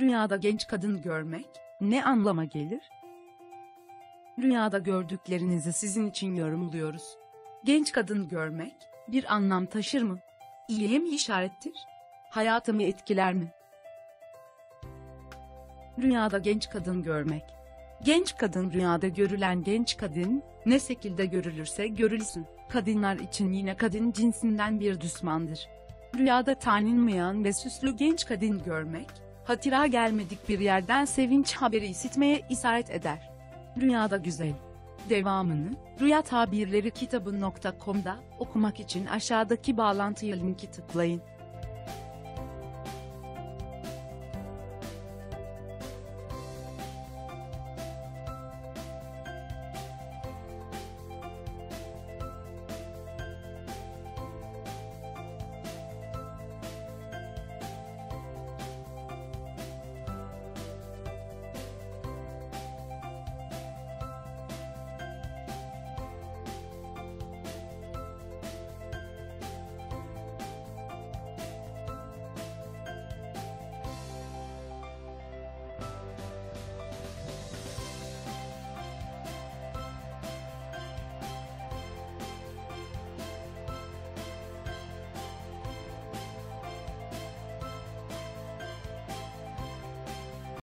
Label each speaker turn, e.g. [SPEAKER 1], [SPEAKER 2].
[SPEAKER 1] Rüyada genç kadın görmek ne anlama gelir? Rüyada gördüklerinizi sizin için yorumluyoruz. Genç kadın görmek bir anlam taşır mı? İyiye mi işarettir? Hayatımı etkiler mi? Rüyada genç kadın görmek. Genç kadın rüyada görülen genç kadın ne şekilde görülürse görülsün. Kadınlar için yine kadın cinsinden bir düşmandır. Rüyada tanınmayan ve süslü genç kadın görmek, hatıra gelmedik bir yerden sevinç haberi işitmeye isaret eder. Rüyada güzel. Devamını, Rüya Tabirleri kitabı.com'da okumak için aşağıdaki bağlantıya linki tıklayın.